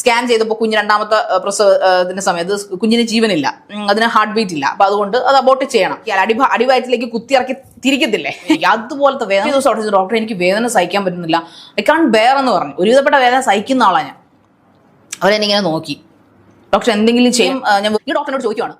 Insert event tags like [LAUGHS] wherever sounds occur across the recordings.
Scan ചെയ്തപ്പോൾ കുഞ്ഞ് രണ്ടാമത്തെ പ്രസവത്തിന്റെ സമയത്ത് കുഞ്ഞിന് ജീവനില്ല. അതിന് ഹാർട്ട് ബീറ്റ് ഇല്ല. അപ്പൊ അതുകൊണ്ട് അത് അബോട്ട് ചെയ്യണം. അടി അടിവയറ്റിലേക്ക് കുത്തിയിറക്കി തിരിക്കത്തില്ലേ? എനിക്ക് അതുപോലത്തെ വേദന ഒരു ദിവസം അവിടെ ഡോക്ടർ എനിക്ക് വേദന സഹിക്കാൻ പറ്റുന്നില്ല. ഐ കാൺ ബെയർ എന്ന് പറഞ്ഞു. ഒരുവിധപ്പെട്ട വേദന സഹിക്കുന്ന ആളാണ് ഞാൻ. അവരെന്നിങ്ങനെ നോക്കി. ഡോക്ടർ എന്തെങ്കിലും ചെയ്യും. ഞാൻ ഈ ഡോക്ടറിനോട് ചോദിക്കുവാണ്.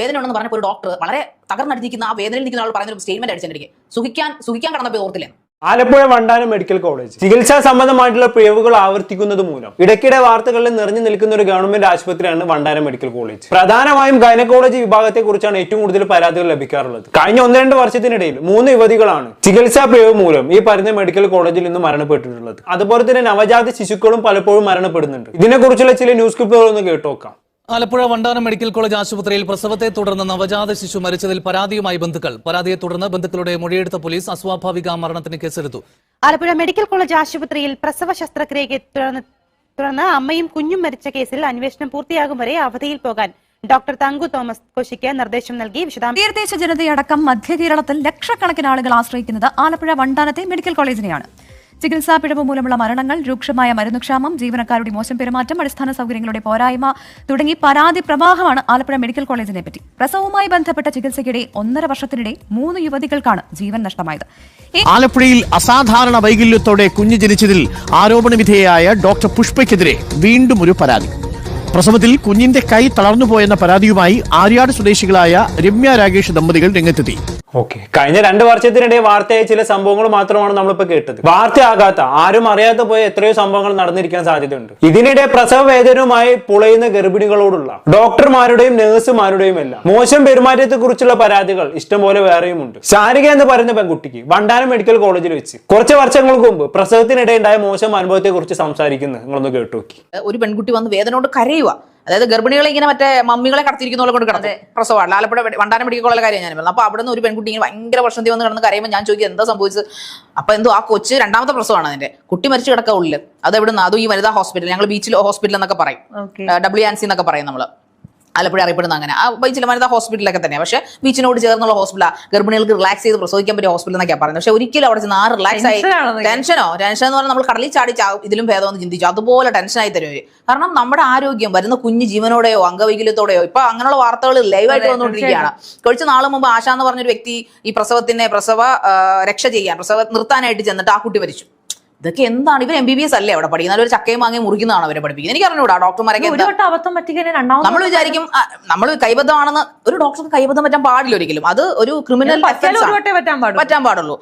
വേദന ഉണ്ടെന്ന് പറഞ്ഞപ്പോൾ ഒരു ഡോക്ടർ വളരെ തകർന്നടിച്ചിരിക്കുന്ന ആ വേദനയിൽ നിൽക്കുന്ന ആൾ പറഞ്ഞൊരു സ്റ്റേറ്റ്മെന്റ് അടിച്ചെന്നിരിക്കെ സുഖിക്കാൻ സുഖിക്കാൻ കടന്നപ്പോൾ ഓർത്തില്ലേ? Alappuzha Vandanam medical college. ചികിത്സാ സംബന്ധമായിട്ടുള്ള പിഴവുകൾ ആവർത്തിക്കുന്നത് മൂലം ഇടയ്ക്കിടെ വാർത്തകളിൽ നിറഞ്ഞു നിൽക്കുന്ന ഒരു ഗവൺമെന്റ് ആശുപത്രിയാണ് വണ്ടാനം മെഡിക്കൽ കോളേജ്. പ്രധാനമായും ഗൈനക്കോളജി വിഭാഗത്തെ കുറിച്ചാണ് ഏറ്റവും കൂടുതൽ പരാതികൾ ലഭിക്കാറുള്ളത്. കഴിഞ്ഞ ഒന്ന് രണ്ട് വർഷത്തിനിടയിൽ മൂന്ന് യുവതികളാണ് ചികിത്സാ പിഴവ് മൂലം ഈ പറഞ്ഞ മെഡിക്കൽ കോളേജിൽ നിന്ന് മരണപ്പെട്ടിട്ടുള്ളത്. അതുപോലെ തന്നെ നവജാത ശിശുക്കളും പലപ്പോഴും മരണപ്പെടുന്നുണ്ട്. ഇതിനെക്കുറിച്ചുള്ള ചില ന്യൂസ് ക്ലിപ്പുകൾ ഒന്ന് കേട്ടോക്കാം ആലപ്പുഴ വണ്ടാനം മെഡിക്കൽ കോളേജ് ആശുപത്രിയിൽ പ്രസവത്തെ തുടർന്ന് നവജാത ശിശു മരിച്ചതിൽ പരാതിയുമായി ബന്ധുക്കൾ. പരാതിയെ തുടർന്ന് ബന്ധുക്കളുടെ മൊഴിയെടുത്ത പോലീസ് അസ്വാഭാവിക മരണത്തിന് കേസെടുത്തു. ആലപ്പുഴ മെഡിക്കൽ കോളേജ് ആശുപത്രിയിൽ പ്രസവ ശസ്ത്രക്രിയയ്ക്ക് തുടർന്ന് അമ്മയും കുഞ്ഞും മരിച്ച കേസിൽ അന്വേഷണം പൂർത്തിയാകും വരെ അവധിയിൽ പോകാൻ ഡോക്ടർ തങ്കു തോമസ് കോശിക്ക് നിർദ്ദേശം നൽകി. വിശദാംശം തീരദേശ ജനതയടക്കം മധ്യ കേരളത്തിൽ ലക്ഷക്കണക്കിന് ആളുകൾ ആശ്രയിക്കുന്നത് ആലപ്പുഴ വണ്ടാനത്തെ മെഡിക്കൽ കോളേജിനെയാണ്. ചികിത്സാ പിഴവ് മൂലമുള്ള മരണങ്ങൾ രൂക്ഷമായ മരുന്നുക്ഷാമം ജീവനക്കാരുടെ മോശം പെരുമാറ്റം അടിസ്ഥാന സൗകര്യങ്ങളുടെ പോരായ്മ തുടങ്ങി പരാതി പ്രവാഹമാണ് ആലപ്പുഴ മെഡിക്കൽ കോളേജിനെ പറ്റി. പ്രസവവുമായി ബന്ധപ്പെട്ട ചികിത്സയ്ക്കിടെ ഒന്നര വർഷത്തിനിടെ മൂന്ന് യുവതികൾക്കാണ് ജീവൻ നഷ്ടമായത്. ആലപ്പുഴയിൽ അസാധാരണ വൈകല്യത്തോടെ കുഞ്ഞു ജനിച്ചതിൽ ആരോപണ വിധേയയായ ഡോക്ടർ പുഷ്പയ്ക്കെതിരെ വീണ്ടും ഒരു പരാതി. പ്രസവത്തിൽ കുഞ്ഞിന്റെ കൈ തളർന്നുപോയെന്ന പരാതിയുമായി ആര്യാട് സ്വദേശികളായ രമ്യ രാകേഷ് ദമ്പതികൾ രംഗത്തെത്തി. ഓക്കെ. കഴിഞ്ഞ രണ്ട് വർഷത്തിനിടെ വാർത്തയായ ചില സംഭവങ്ങൾ മാത്രമാണ് നമ്മളിപ്പോ കേട്ടത്. വാർത്തയാകാത്ത ആരും അറിയാതെ പോയ എത്രയോ സംഭവങ്ങൾ നടന്നിരിക്കാൻ സാധ്യതയുണ്ട്. ഇതിനിടെ പ്രസവ വേദനയുമായി പുളയുന്ന ഗർഭിണികളോടുള്ള ഡോക്ടർമാരുടെയും നഴ്സുമാരുടെയും എല്ലാം മോശം പെരുമാറ്റത്തെ കുറിച്ചുള്ള പരാതികൾ ഇഷ്ടംപോലെ വേറെയുമുണ്ട്. ശാരിക എന്ന് പറയുന്ന പെൺകുട്ടിക്ക് വണ്ടാനം മെഡിക്കൽ കോളേജിൽ വെച്ച് കുറച്ച് വർഷങ്ങൾക്ക് മുമ്പ് പ്രസവത്തിനിടെ ഉണ്ടായ മോശം അനുഭവത്തെ കുറിച്ച് സംസാരിക്കുന്നത് നിങ്ങളൊന്ന് കേട്ടു നോക്കി. ഒരു പെൺകുട്ടി വന്ന് വേദന കൊണ്ട് കരയുക അതായത് ഗർഭിണികളെ ഇങ്ങനെ മറ്റേ മമ്മികളെ കടത്തിരിക്കുന്ന പോലെ കൊണ്ട് കിടന്നു പ്രസവമാണ്. ആലപ്പുഴ വണ്ടാനം മെഡിക്കൽ കോളേജിലെ കാര്യം ഞാൻ പറഞ്ഞു. അപ്പൊ അവിടെ നിന്ന് ഒരു പെൺകുട്ടി ഇങ്ങനെ ഭയങ്കര പ്രശ്നത്തിൽ വന്ന് കിടന്ന് കരയുമ്പോൾ ഞാൻ ചോദിക്കും എന്താ സംഭവിച്ചത്? അപ്പൊ എന്തോ ആ കൊച്ച് രണ്ടാമത്തെ പ്രസവമാണ് അതിന്റെ. കുട്ടി മരിച്ചു കിടക്കുക ഉള്ളിൽ അത് എവിടെ നിന്ന് അതും ഈ വനിതാ ഹോസ്പിറ്റൽ ഞങ്ങൾ ബീച്ചിൽ ഹോസ്പിറ്റൽ എന്നൊക്കെ പറയും. ഡബ്ല്യു ആൻസി എന്നൊക്കെ പറയും നമ്മൾ. ആലപ്പുഴ അറിയപ്പെടുന്ന അങ്ങനെ. ആ ചില വനിതാ ഹോസ്പിറ്റലൊക്കെ തന്നെയാണ് പക്ഷേ ബീച്ചിനോട് ചേർന്നുള്ള ഹോസ്പിറ്റലാണ് ഗർഭിണികൾക്ക് റിലാക്സ് ചെയ്ത് പ്രസവിക്കാൻ പറ്റിയ ഹോസ്പിറ്റൽ എന്നൊക്കെയാണ് പറയുന്നത്. പക്ഷേ ഒരിക്കലും അവിടെ ചെന്ന് ആ റിലാക്സ് ആയി ടെൻഷനോ ടെൻഷൻ എന്ന് പറഞ്ഞാൽ നമ്മൾ കടലിൽ ചാടി ഇതിലും ഭേദമെന്ന് ചിന്തിച്ചു. അതുപോലെ ടെൻഷനായി തരും കാരണം നമ്മുടെ ആരോഗ്യം വരുന്ന കുഞ്ഞ് ജീവനോടെയോ അംഗവൈകല്യത്തോടെയോ ഇപ്പൊ അങ്ങനെയുള്ള വാർത്തകൾ ലൈവായിട്ട് വന്നുകൊണ്ടിരിക്കുകയാണ്. കുറച്ച് നാൾ മുമ്പ് ആശ എന്ന് പറഞ്ഞൊരു വ്യക്തി ഈ പ്രസവത്തിനെ പ്രസവ രക്ഷ ചെയ്യാൻ പ്രസവ നിർത്താനായിട്ട് ചെന്നിട്ട് ആ കുട്ടി മരിച്ചു. ഇതൊക്കെ എന്താണ്? ഇവർ എം ബി ബി എസ് അല്ലേ അവിടെ പഠിക്കുന്നത്? ഒരു ചക്കയും മാങ്ങയും മുറിക്കുന്നതാണ് അവരെ പഠിപ്പിക്കുന്നത്? എനിക്ക് അറിഞ്ഞൂടാ ഡോക്ടർമാരൊക്കെ നമ്മൾ വിചാരിക്കും നമ്മൾ കൈബദ്ധമാണെന്ന് ഒരു ഡോക്ടർക്ക് കൈബദ്ധം പറ്റാൻ പാടില്ല ഒരിക്കലും. അത് ഒരു ക്രിമിനൽ പറ്റാൻ പാടുള്ളൂ.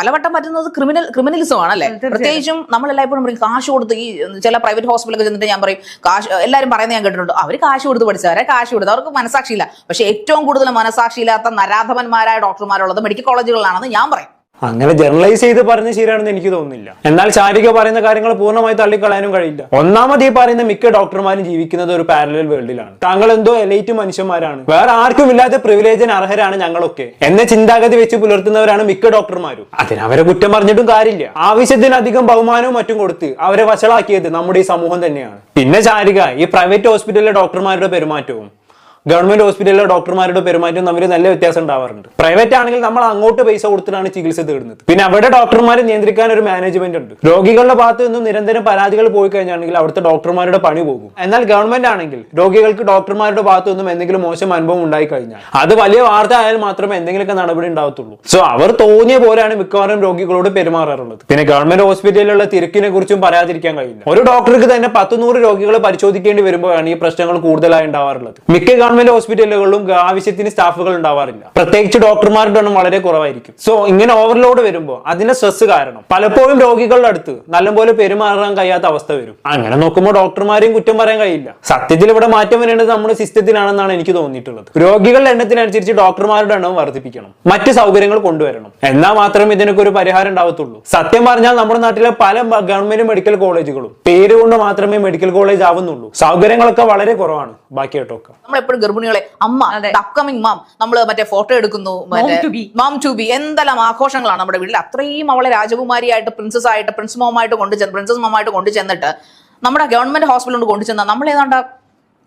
പലവട്ടം പറ്റുന്നത് ക്രിമിനൽ ക്രിമിനലിസം ആണല്ലേ പ്രത്യേകിച്ചും നമ്മൾ എല്ലായ്പ്പോഴും പറയും കാശ് കൊടുത്ത് ഈ ചില പ്രൈവറ്റ് ഹോസ്പിറ്റലൊക്കെ ചെന്നിട്ട് ഞാൻ പറയും കാശ് എല്ലാവരും പറയുന്നത് ഞാൻ കേട്ടിട്ടുണ്ട്. അവർ കാശ് കൊടുത്ത് പഠിച്ചവരെ കാശ് കൊടുത്ത്. അവർക്ക് മനസാക്ഷിയില്ല പക്ഷെ ഏറ്റവും കൂടുതൽ മനസാക്ഷിയില്ലാത്ത നരാധവന്മാരായ ഡോക്ടർമാരുള്ളത് മെഡിക്കൽ കോളേജുകളിലാണെന്ന് ഞാൻ പറയും. അങ്ങനെ ജനറലൈസ് ചെയ്ത് പറഞ്ഞ ശരിയാണെന്ന് എനിക്ക് തോന്നുന്നില്ല. എന്നാൽ ശാരിക പറയുന്ന കാര്യങ്ങൾ പൂർണമായി തള്ളിക്കളയാനും കഴിയില്ല. ഒന്നാമത് ഈ പറയുന്ന മിക്ക ഡോക്ടർമാരും ജീവിക്കുന്നത് ഒരു പാരലൽ വേൾഡിലാണ് താങ്കൾ എന്തോ എലൈറ്റ് മനുഷ്യന്മാരാണ്. വേറെ ആർക്കും ഇല്ലാത്ത പ്രിവിലേജിന് അർഹരാണ് ഞങ്ങളൊക്കെ. എന്ന ചിന്താഗതി വെച്ച് പുലർത്തുന്നവരാണ് മിക്ക ഡോക്ടർമാരും. അതിന് അവരെ കുറ്റം പറഞ്ഞിട്ടും കാര്യമില്ല. ആവശ്യത്തിനധികം ബഹുമാനവും മറ്റും കൊടുത്ത് അവരെ വഷളാക്കിയത് നമ്മുടെ ഈ സമൂഹം തന്നെയാണ്. പിന്നെ ശാരിക ഈ പ്രൈവറ്റ് ഹോസ്പിറ്റലിലെ ഡോക്ടർമാരുടെ പെരുമാറ്റവും. ഗവൺമെന്റ് ഹോസ്പിറ്റലിലെ ഡോക്ടർമാരുടെ പെരുമാറ്റം തമ്മിൽ നല്ല വ്യത്യാസം ഉണ്ടാവാറുണ്ട്. പ്രൈവറ്റ് ആണെങ്കിൽ നമ്മൾ അങ്ങോട്ട് പൈസ കൊടുത്തിട്ടാണ് ചികിത്സ തേടുന്നത്. പിന്നെ അവിടെ ഡോക്ടർമാരെ നിയന്ത്രിക്കാൻ ഒരു മാനേജ്മെന്റ് ഉണ്ട്. രോഗികളുടെ ഭാഗത്ത് നിന്നും നിരന്തരം പരാതികൾ പോയി കഴിഞ്ഞാണെങ്കിൽ അവിടുത്തെ ഡോക്ടർമാരുടെ പണി പോകും. എന്നാൽ ഗവൺമെന്റ് ആണെങ്കിൽ രോഗികൾക്ക് ഡോക്ടർമാരുടെ ഭാഗത്തു നിന്നും എന്തെങ്കിലും മോശം അനുഭവം ഉണ്ടായി കഴിഞ്ഞാൽ അത് വലിയ വാർത്ത ആയാൽ മാത്രമേ എന്തെങ്കിലുമൊക്കെ നടപടി ഉണ്ടാവത്തുള്ളൂ. സോ അവർ തോന്നിയ പോലെയാണ് മിക്കവാറും രോഗികളോട് പെരുമാറാറുള്ളത്. പിന്നെ ഗവൺമെന്റ് ഹോസ്പിറ്റലിലുള്ള തിരക്കിനെ കുറിച്ചും പറയാതിരിക്കാൻ കഴിയില്ല. ഒരു ഡോക്ടർക്ക് തന്നെ പത്ത് നൂറ് രോഗികളെ പരിശോധിക്കേണ്ടി വരുമ്പോഴാണ് ഈ പ്രശ്നങ്ങൾ കൂടുതലായി ഉണ്ടാവാറുള്ളത്. മിക്ക ഗവൺമെന്റ് ഹോസ്പിറ്റലുകളിലും ആവശ്യത്തിന് സ്റ്റാഫുകൾ ഉണ്ടാവാറില്ല. പ്രത്യേകിച്ച് ഡോക്ടർമാരുടെ എണ്ണം വളരെ കുറവായിരിക്കും. സോ ഇങ്ങനെ ഓവർലോഡ് വരുമ്പോൾ അതിന്റെ സ്ട്രെസ് കാരണം. പലപ്പോഴും രോഗികളുടെ അടുത്ത് നല്ലപോലെ പെരുമാറാൻ കഴിയാത്ത അവസ്ഥ വരും. അങ്ങനെ നോക്കുമ്പോൾ ഡോക്ടർമാരെയും കുറ്റം പറയാൻ കഴിയില്ല. സത്യത്തിൽ ഇവിടെ മാറ്റം വരേണ്ടത് നമ്മുടെ സിസ്റ്റത്തിലാണെന്നാണ് എനിക്ക് തോന്നിയിട്ടുള്ളത്. രോഗികളുടെ എണ്ണത്തിനനുസരിച്ച് ഡോക്ടർമാരുടെ എണ്ണം വർദ്ധിപ്പിക്കണം. മറ്റ് സൗകര്യങ്ങൾ കൊണ്ടുവരണം. എന്നാൽ മാത്രമേ ഇതിനൊക്കെ ഒരു പരിഹാരം ഉണ്ടാവത്തുള്ളൂ. സത്യം പറഞ്ഞാൽ നമ്മുടെ നാട്ടിലെ പല ഗവൺമെന്റ് മെഡിക്കൽ കോളേജുകളും പേര് കൊണ്ട് മാത്രമേ മെഡിക്കൽ കോളേജ് ആവുന്നുള്ളൂ. സൗകര്യങ്ങളൊക്കെ വളരെ കുറവാണ്. ബാക്കി നമ്മൾ നമ്മളെപ്പോഴും ഗർഭിണികളെ അമ്മ അപ്കമിങ് മാം നമ്മൾ മറ്റേ ഫോട്ടോ എടുക്കുന്നു. മാം ടു ബി എന്തെല്ലാം ആഘോഷങ്ങളാണ് നമ്മുടെ വീട്ടിൽ? അത്രയും അവളെ രാജകുമാരിയായിട്ട് പ്രിൻസസ് ആയിട്ട് പ്രിൻസ് മോമായിട്ട് കൊണ്ടുചെന്ന് പ്രിൻസസ് മോമായിട്ട് കൊണ്ടു ചെന്നിട്ട് നമ്മുടെ ഗവൺമെന്റ് ഹോസ്പിറ്റലിൽ കൊണ്ട് കൊണ്ടുചെന്ന നമ്മൾ ഏതാണ്ട്?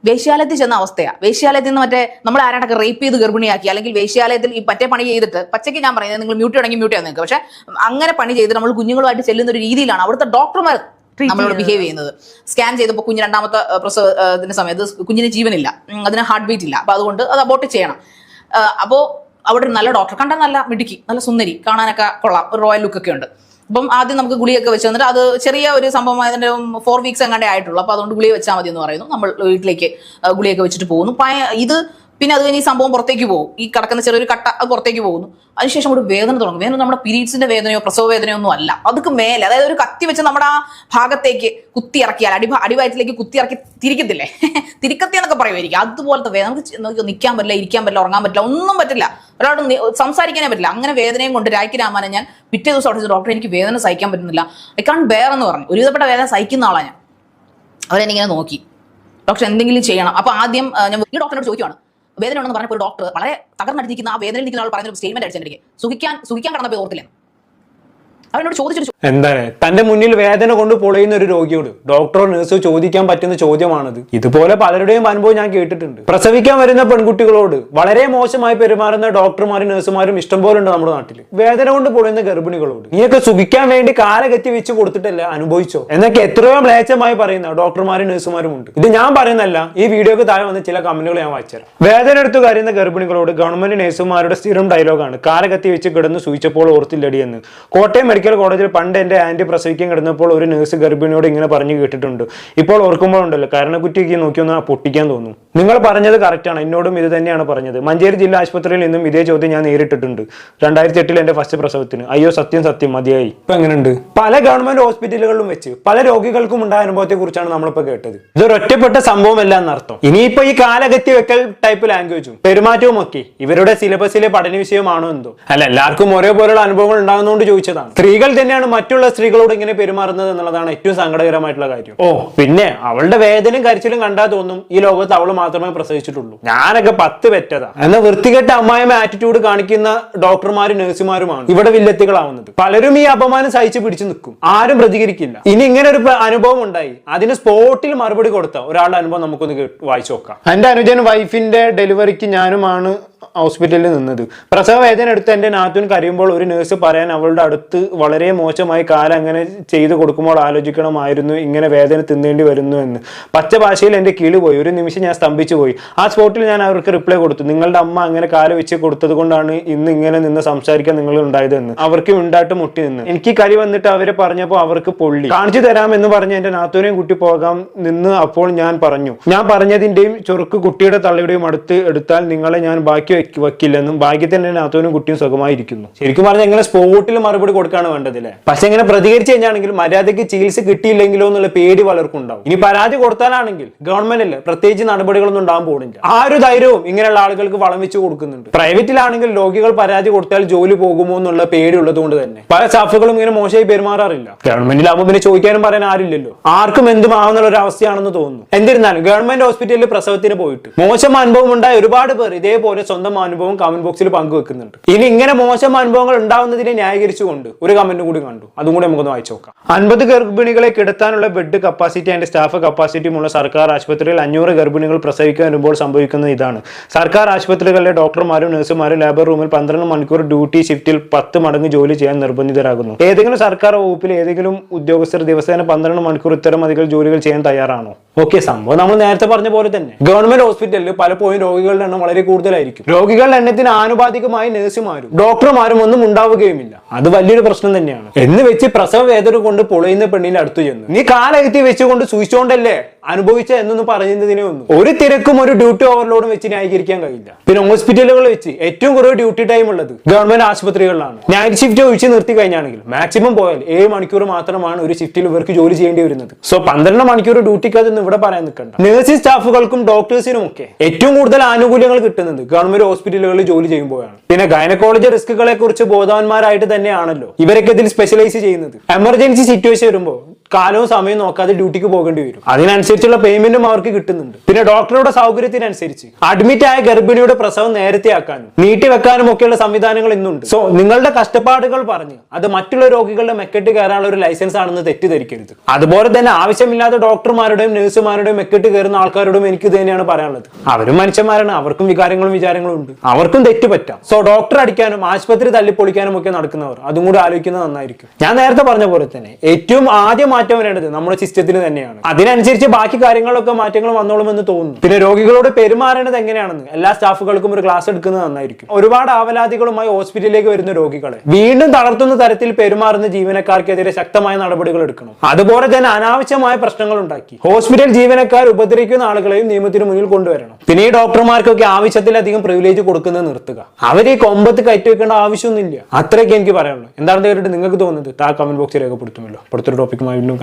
വേശ്യാലയത്തിൽ ചെന്ന അവസ്ഥയാണ് വേശ്യാലയത്തിൽ നിന്ന് മറ്റേ നമ്മൾ ആരാണ്ടൊക്കെ റേപ്പ് ചെയ്ത് ഗർഭിണിയാക്കി അല്ലെങ്കിൽ വേശ്യാലയത്തിൽ ഈ പറ്റേ പണി ചെയ്തിട്ട് പച്ചയ്ക്ക് ഞാൻ പറയുന്നത് നിങ്ങൾ മ്യൂട്ട് ആണെങ്കിൽ മ്യൂട്ട് ചെയ്യാൻ നിങ്ങൾക്ക് പക്ഷെ അങ്ങനെ പണി ചെയ്ത് നമ്മൾ കുഞ്ഞുങ്ങളുമായിട്ട് ചെല്ലുന്ന ഒരു രീതിയിലാണ് അവിടുത്തെ ഡോക്ടർമാർ നമ്മളോട് ബിഹേവ് ചെയ്യുന്നത്. സ്കാൻ ചെയ്തപ്പോൾ കുഞ്ഞ് രണ്ടാമത്തെ പ്രസവത്തിന്റെ സമയത്ത് കുഞ്ഞിന് ജീവനില്ല. അതിന് ഹാർട്ട് ബീറ്റ് ഇല്ല. അപ്പോൾ അതുകൊണ്ട് അത് അബോട്ട് ചെയ്യണം. അപ്പോൾ അപ്പോ അവിടെ ഒരു നല്ല ഡോക്ടർ കണ്ടാൽ നല്ല മിടുക്കി നല്ല സുന്ദരി കാണാനൊക്കെ കൊള്ളാം. ഒരു റോയൽ ലുക്കൊക്കെ ഉണ്ട്. അപ്പം ആദ്യം നമുക്ക് ഗുളിയൊക്കെ വെച്ച് തന്നിട്ട് അത് ചെറിയ ഒരു സംഭവം അതിന്റെ ഫോർ വീക്സ് എങ്ങാണ്ടേ ആയിട്ടുള്ളൂ. അപ്പൊ അതുകൊണ്ട് ഗുളിക വെച്ചാൽ മതി എന്ന് പറയുന്നു. നമ്മൾ വീട്ടിലേക്ക് ഗുളിയൊക്കെ വെച്ചിട്ട് പോകുന്നു. ഇത് പിന്നെ അത് കഴിഞ്ഞ് ഈ സംഭവം പുറത്തേക്ക് പോകും. ഈ കിടക്കുന്ന ചെറിയൊരു കട്ട അത് പുറത്തേക്ക് പോകുന്നു. അതിനുശേഷം ഒരു വേദന തുടങ്ങും. വേദന നമ്മുടെ പിരീഡ്സിന്റെ വേദനയോ പ്രസവ വേദനയോ ഒന്നും അല്ല. അതൊക്കെ മേലെ അതായത് ഒരു കത്തി വെച്ച് നമ്മുടെ ആ ഭാഗത്തേക്ക് കുത്തി ഇറക്കിയാൽ അടി അടിവയറ്റിലേക്ക് കുത്തി ഇറക്കി തിരിക്കത്തില്ലേ? [LAUGHS] തിരിക്കത്തി എന്നൊക്കെ പറയുമായിരിക്കും അതുപോലത്തെ വേദന. നമുക്ക് നിൽക്കാൻ പറ്റില്ല ഇരിക്കാൻ പറ്റില്ല ഉറങ്ങാൻ പറ്റില്ല ഒന്നും പറ്റില്ല. ഒരാളോട് സംസാരിക്കാനേ പറ്റില്ല. അങ്ങനെ വേദനയും കൊണ്ട് രാഖി രാമാനെ ഞാൻ പിറ്റേ ദിവസം അവിടെ ഡോക്ടർ എനിക്ക് വേദന സഹിക്കാൻ പറ്റുന്നില്ല. ഐ കാൺ ബെയർ എന്ന് പറഞ്ഞു. ഒരുവിധപ്പെട്ട വേദന സഹിക്കുന്ന ആളാണ് ഞാൻ. അവരെന്നിങ്ങനെ നോക്കി. ഡോക്ടർ എന്തെങ്കിലും ചെയ്യണം. അപ്പൊ ആദ്യം ഞാൻ ഈ ഡോക്ടറിനോട് ചോദിക്കുവാണ്. വേദന ഉണ്ടെന്ന് പറഞ്ഞപ്പോൾ ഒരു ഡോക്ടർ വളരെ തകർന്നടിഞ്ഞിരിക്കുന്ന ആ വേദനയിൽ നിൽക്കുന്ന ആൾ പറയുന്ന ഒരു സ്റ്റേറ്റ്മെന്റ് അടിച്ചെനിക്ക് സുഖിക്കാൻ സുഖിക്കാൻ കടന്നപ്പോൾ ഓർത്തില്ല? അവനോട് ചോദിച്ചിട്ട് എന്താണ്? തന്റെ മുന്നിൽ വേദന കൊണ്ട് പൊളയുന്ന ഒരു രോഗിയോട് ഡോക്ടറോ നഴ്സോ ചോദിക്കാൻ പറ്റുന്ന ചോദ്യമാണത്. ഇതുപോലെ പലരുടെയും അനുഭവം ഞാൻ കേട്ടിട്ടുണ്ട്. പ്രസവിക്കാൻ വരുന്ന പെൺകുട്ടികളോട് വളരെ മോശമായി പെരുമാറുന്ന ഡോക്ടർമാരും നഴ്സുമാരും ഇഷ്ടംപോലെ ഉണ്ട് നമ്മുടെ നാട്ടിൽ വേദന കൊണ്ട് പൊളയുന്ന ഗർഭിണികളോട്. നീയൊക്കെ സുഖിക്കാൻ വേണ്ടി കാലകത്തി വെച്ച് കൊടുത്തിട്ടല്ല അനുഭവിച്ചോ? എന്നൊക്കെ എത്രയോ മ്ലേച്ഛമായി പറയുന്ന ഡോക്ടർമാരും നഴ്സുമാരും ഉണ്ട്. ഇത് ഞാൻ പറയുന്നല്ല ഈ വീഡിയോക്ക് താഴെ വന്ന ചില കമന്റുകൾ ഞാൻ വായിച്ചുതരാം വേദന എടുത്തു കരയുന്ന ഗർഭിണികളോട് ഗവൺമെന്റ് നഴ്സുമാരുടെ സ്ഥിരം ഡയലോഗാണ് കാലകത്തി വെച്ച് കിടന്ന് സൂചിച്ചപ്പോൾ ഓർത്തില്ലടി എന്ന്. കോട്ടയം മെഡിക്കൽ കോളേജിൽ പണ്ട് എന്റെ ആന്റി പ്രസവിക്കാൻ കിടന്നപ്പോൾ ഒരു നഴ്സ് ഗർഭിണിയോട് ഇങ്ങനെ പറഞ്ഞു കേട്ടിട്ടുണ്ട്. ഇപ്പോൾ ഓർക്കുമ്പോൾ ഉണ്ടല്ലോ കാരണക്കുറ്റിക്ക് നോക്കി ഒന്ന് പൊട്ടിക്കാൻ തോന്നും. നിങ്ങൾ പറഞ്ഞത് കറക്റ്റാണ് എന്നോടും ഇത് തന്നെയാണ് പറഞ്ഞത്. മഞ്ചേരി ജില്ലാ ആശുപത്രിയിൽ നിന്നും ഇതേ ചോദ്യം ഞാൻ നേരിട്ടിട്ടുണ്ട്. രണ്ടായിരത്തി എട്ടിൽ എന്റെ ഫസ്റ്റ് പ്രസവത്തിന്. അയ്യോ സത്യം സത്യം മതിയായി. ഇപ്പൊ എങ്ങനെയുണ്ട് പല ഗവൺമെന്റ് ഹോസ്പിറ്റലുകളിലും വെച്ച് പല രോഗികൾക്കും ഉണ്ടായ അനുഭവത്തെ കുറിച്ചാണ് നമ്മളിപ്പോ കേട്ടത്. ഇതൊരു ഒറ്റപ്പെട്ട സംഭവമല്ല എന്നർത്ഥം. ഇനിയിപ്പോ ഈ കാലഗത്തി വെക്കൽ ടൈപ്പ് ലാംഗ്വേജും പെരുമാറ്റവും ഒക്കെ ഇവരുടെ സിലബസിലെ പഠന വിഷയമാണോ എന്തോ? അല്ല എല്ലാവർക്കും ഒരേപോലെയുള്ള അനുഭവങ്ങൾ ഉണ്ടാകുന്നതുകൊണ്ട് ചോദിച്ചതാണ്. സ്ത്രീകൾ തന്നെയാണ് മറ്റുള്ള സ്ത്രീകളോട് ഇങ്ങനെ പെരുമാറുന്നത് എന്നുള്ളതാണ് ഏറ്റവും സങ്കടകരമായിട്ടുള്ള കാര്യം. ഓ. പിന്നെ അവളുടെ വേദനയും കരച്ചിലും കണ്ടാൽ തോന്നും ഈ ലോകത്ത് അവൾ മാത്രമേ പ്രസവിച്ചിട്ടുള്ളൂ. ഞാനൊക്കെ പത്ത് പെറ്റതാ. എന്ന വൃത്തികെട്ട അമ്മായിമ ആറ്റിറ്റ്യൂഡ് കാണിക്കുന്ന ഡോക്ടർമാരും നഴ്സുമാരുമാണ് ഇവിടെ വില്ലത്തികളാവുന്നത്. പലരും ഈ അപമാനം സഹിച്ചു പിടിച്ചു നിൽക്കും. ആരും പ്രതികരിക്കില്ല. ഇനി ഇങ്ങനെ ഒരു അനുഭവം ഉണ്ടായി. അതിന് സ്പോട്ടിൽ മറുപടി കൊടുത്ത ഒരാളുടെ അനുഭവം നമുക്കൊന്ന് വായിച്ചു നോക്കാം. എന്റെ അനുജൻ വൈഫിന്റെ ഡെലിവറിക്ക് ഞാനുമാണ് ഹോസ്പിറ്റലിൽ നിന്നത്. പ്രസവ വേദന എടുത്ത് എന്റെ നാത്തൂൻ കരയുമ്പോൾ ഒരു നേഴ്സ് പറയാൻ അവളുടെ അടുത്ത് വളരെ മോശമായി കാലം അങ്ങനെ ചെയ്തു കൊടുക്കുമ്പോൾ ആലോചിക്കണമായിരുന്നു ഇങ്ങനെ വേദന തിന്നേണ്ടി വരുന്നു എന്ന്. പച്ച ഭാഷയിൽ എന്റെ കിളി പോയി. ഒരു നിമിഷം ഞാൻ സ്തംഭിച്ചു പോയി. ആ സ്പോട്ടിൽ ഞാൻ അവർക്ക് റിപ്ലൈ കൊടുത്തു. നിങ്ങളുടെ അമ്മ അങ്ങനെ കാല വെച്ച് കൊടുത്തത് കൊണ്ടാണ് ഇന്ന് ഇങ്ങനെ നിന്ന് സംസാരിക്കാൻ നിങ്ങൾ ഉണ്ടായതെന്ന് അവർക്ക് ഉണ്ടായിട്ട് മുട്ടി നിന്ന്. എനിക്ക് കരി വന്നിട്ട് അവരെ പറഞ്ഞപ്പോൾ അവർക്ക് പൊള്ളി. കാണിച്ചു തരാമെന്ന് പറഞ്ഞ് എന്റെ നാത്തൂനെയും കുട്ടി പോകാം നിന്ന് അപ്പോൾ ഞാൻ പറഞ്ഞു. ഞാൻ പറഞ്ഞതിന്റെയും ചൊറുക്ക് കുട്ടിയുടെ തള്ളയുടെയും അടുത്ത് എടുത്താൽ നിങ്ങളെ ഞാൻ ബാക്കി വെക്ക് വെക്കില്ലെന്നും ഭാഗ്യത്തിന് അതോനും കുട്ടിയും സുഖമായിരിക്കുന്നു. ശരിക്കും പറഞ്ഞാൽ ഇങ്ങനെ സ്പോട്ടിൽ മറുപടി കൊടുക്കാണ് വേണ്ടതില്ലേ പക്ഷെ ഇങ്ങനെ പ്രതികരിച്ചു കഴിഞ്ഞാണെങ്കിൽ മര്യാദയ്ക്ക് ചികിത്സ കിട്ടിയില്ലെങ്കിലോ എന്നുള്ള പേടി പലർക്കും ഉണ്ടാവും ഇനി പരാതി കൊടുത്താലാണെങ്കിൽ ഗവൺമെന്റിൽ പ്രത്യേകിച്ച് നടപടികളൊന്നും ഉണ്ടാകാൻ പോകുന്നില്ല ആ ഒരു ധൈര്യവും ഇങ്ങനെയുള്ള ആളുകൾക്ക് വളം വെച്ച് കൊടുക്കുന്നുണ്ട്. പ്രൈവറ്റിലാണെങ്കിൽ രോഗികൾ പരാതി കൊടുത്താൽ ജോലി പോകുമോ എന്നുള്ള പേടി ഉള്ളത് കൊണ്ട് തന്നെ. പല സ്റ്റാഫുകളും ഇങ്ങനെ മോശമായി പെരുമാറാറില്ല. ഗവൺമെന്റിലാകുമ്പോൾ പിന്നെ ചോദിക്കാനും പറയാൻ ആരില്ലല്ലോ. ആർക്കും എന്തും ആവുന്ന ഒരു അവസ്ഥയാണെന്ന് തോന്നുന്നു. എന്നിരുന്നാലും ഗവൺമെന്റ് ഹോസ്പിറ്റലിൽ പ്രസവത്തിന് പോയിട്ട് മോശം അനുഭവം ഉണ്ടായ ഒരുപാട് പേർ ഇതേപോലെ സ്വന്തം അനുഭവം കമന്റ് ബോക്സിൽ പങ്കുവെക്കുന്നുണ്ട്. ഇനി ഇങ്ങനെ മോശം അനുഭവങ്ങൾ ഉണ്ടാവുന്നതിനെ ന്യായീകരിച്ചുകൊണ്ട് ഒരു കമന്റ് കൂടി കണ്ടു. അതും കൂടി നമുക്കൊന്ന് വായിച്ചു നോക്കാം. അൻപത് ഗർഭിണികളെ കിടത്താനുള്ള ബെഡ് കപ്പാസിറ്റി ആൻഡ് സ്റ്റാഫ് കപ്പാസിറ്റിയുമുള്ള സർക്കാർ ആശുപത്രിയിൽ അഞ്ഞൂറ് ഗർഭിണികൾ പ്രസവിക്കാൻ വരുമ്പോൾ സംഭവിക്കുന്നത് ഇതാണ്. സർക്കാർ ആശുപത്രികളിലെ ഡോക്ടർമാരും നഴ്സുമാരും ലേബർ റൂമിൽ പന്ത്രണ്ട് മണിക്കൂർ ഡ്യൂട്ടി ഷിഫ്റ്റിൽ പത്ത് മടങ്ങ് ജോലി ചെയ്യാൻ നിർബന്ധിതരാകുന്നു. ഏതെങ്കിലും സർക്കാർ വകുപ്പിൽ ഏതെങ്കിലും ഉദ്യോഗസ്ഥർ ദിവസേന പന്ത്രണ്ട് മണിക്കൂർ ഇത്തരം അധികം ജോലികൾ ചെയ്യാൻ തയ്യാറാണോ? ഓക്കെ സംഭവം നമ്മൾ നേരത്തെ പറഞ്ഞ പോലെ തന്നെ. ഗവൺമെന്റ് ഹോസ്പിറ്റലിൽ പലപ്പോഴും രോഗികളുടെ എണ്ണം വളരെ കൂടുതലായിരിക്കും. രോഗികളുടെ എണ്ണത്തിന് ആനുപാതികമായി നഴ്സുമാരും ഡോക്ടർമാരും ഒന്നും ഉണ്ടാവുകയുമില്ല. അത് വലിയൊരു പ്രശ്നം തന്നെയാണ്. എന്ന് വെച്ച് പ്രസവ വേദന കൊണ്ട് പൊളയുന്ന പെണ്ണിന്റെ അടുത്തു ചെന്ന് നീ കാലകത്തി വെച്ചുകൊണ്ട് സൂക്ഷിച്ചോണ്ടല്ലേ അനുഭവിച്ച എന്നൊന്നും പറയുന്നതിനെ ഒന്നും ഒരു തിരക്കും ഒരു ഡ്യൂട്ടി ഓവർലോഡും വെച്ച് ന്യായീകരിക്കാൻ കഴിയില്ല. പിന്നെ ഹോസ്പിറ്റലുകൾ വെച്ച് ഏറ്റവും കുറവ് ഡ്യൂട്ടി ടൈം ഉള്ളത് ഗവൺമെന്റ് ആശുപത്രികളിലാണ്. നൈറ്റ് ഷിഫ്റ്റ് ഒഴിച്ച് നിർത്തി കഴിഞ്ഞാണെങ്കിൽ മാക്സിമം പോയാൽ ഏഴ് മണിക്കൂർ മാത്രമാണ് ഒരു ഷിഫ്റ്റിൽ ഇവർക്ക് ജോലി ചെയ്യേണ്ടി വരുന്നത്. സോ പന്ത്രണ്ട് മണിക്കൂർ ഡ്യൂട്ടിക്ക് അതൊന്നും ഇവിടെ പറയാൻ നിൽക്കണ്ട. നഴ്സിംഗ് സ്റ്റാഫുകൾക്കും ഡോക്ടേഴ്സിനും ഒക്കെ ഏറ്റവും കൂടുതൽ ആനുകൂല്യങ്ങൾ കിട്ടുന്നത് ഗവൺമെന്റ് ഹോസ്പിറ്റലുകളിൽ ജോലി ചെയ്യുമ്പോഴാണ്. പിന്നെ ഗൈനക്കോളജി റിസ്കുകളെ കുറിച്ച് ബോധവാന്മാരായിട്ട് തന്നെയാണല്ലോ ഇവരൊക്കെ ഇതിൽ സ്പെഷ്യലൈസ് ചെയ്യുന്നത്. എമർജൻസി സിറ്റുവേഷൻ വരുമ്പോൾ കാലവും സമയവും നോക്കാതെ ഡ്യൂട്ടിക്ക് പോകേണ്ടി വരും. അതിനനുസരിച്ചുള്ള പേയ്മെന്റും അവർക്ക് കിട്ടുന്നുണ്ട്. പിന്നെ ഡോക്ടറുടെ സൗകര്യത്തിനനുസരിച്ച് അഡ്മിറ്റ് ആയ ഗർഭിണിയുടെ പ്രസവം നേരത്തെ ആക്കാനും നീട്ടി വെക്കാനും ഒക്കെയുള്ള സംവിധാനങ്ങൾ ഇന്നുണ്ട്. സോ നിങ്ങളുടെ കഷ്ടപ്പാടുകൾ പറഞ്ഞ് അത് മറ്റുള്ള രോഗികളുടെ മെക്കെട്ട് കയറാനുള്ള ഒരു ലൈസൻസ് ആണെന്ന് തെറ്റിദ്ധരിക്കരുത്. അതുപോലെ തന്നെ ആവശ്യമില്ലാത്ത ഡോക്ടർമാരുടെയും നഴ്സുമാരുടെയും മെക്കെട്ട് കയറുന്ന ആൾക്കാരോടും എനിക്ക് തന്നെയാണ് പറയാനുള്ളത്. അവരും മനുഷ്യന്മാരാണ് അവർക്കും വികാരങ്ങളും വിചാരങ്ങളും ഉണ്ട്. അവർക്കും തെറ്റ് പറ്റാം സോ ഡോക്ടർ അടിക്കാനും ആശുപത്രി തല്ലിപ്പൊളിക്കാനും ഒക്കെ നടക്കുന്നവർ അതും കൂടി ആലോചിക്കുന്നത് നന്നായിരിക്കും. ഞാൻ നേരത്തെ പറഞ്ഞ പോലെ തന്നെ ഏറ്റവും ആദ്യം മാറ്റം വരേണ്ടത് നമ്മുടെ സിസ്റ്റത്തിന് തന്നെയാണ്. അതിനനുസരിച്ച് ബാക്കി കാര്യങ്ങളൊക്കെ മാറ്റങ്ങൾ വന്നോളുമെന്ന് തോന്നുന്നു. പിന്നെ രോഗികളോട് പെരുമാറേണ്ടത് എങ്ങനെയാണെന്ന്. എല്ലാ സ്റ്റാഫുകൾക്കും ഒരു ക്ലാസ് എടുക്കുന്നത് നന്നായിരിക്കും. ഒരുപാട് ആവലാതികളുമായി ഹോസ്പിറ്റലിലേക്ക് വരുന്ന രോഗികളെ വീണ്ടും തളർത്തുന്ന തരത്തിൽ പെരുമാറുന്ന ജീവനക്കാർക്കെതിരെ ശക്തമായ നടപടികൾ എടുക്കണം. അതുപോലെ തന്നെ അനാവശ്യമായ പ്രശ്നങ്ങൾ ഉണ്ടാക്കി. ഹോസ്പിറ്റൽ ജീവനക്കാർ ഉപദ്രവിക്കുന്ന ആളുകളെയും നിയമത്തിന് മുന്നിൽ കൊണ്ടുവരണം. പിന്നെ ഈ ഡോക്ടർമാർക്കൊക്കെ ആവശ്യത്തിലധികം പ്രിവിലേജ് കൊടുക്കുന്നത് നിർത്തുക. അവർ ഈ കൊമ്പത്ത് കയറ്റി വെക്കേണ്ട ആവശ്യമൊന്നുമില്ല. അത്രയൊക്കെ എനിക്ക് പറയാനുള്ളൂ. എന്താണെന്ന് കേട്ടിട്ട് നിങ്ങൾക്ക് തോന്നുന്നത് താ കമന്റ് ബോക്സിൽ രേഖപ്പെടുത്തുമല്ലോ. അടുത്തൊരു ടോപ്പിക്കുമായി വീണ്ടും.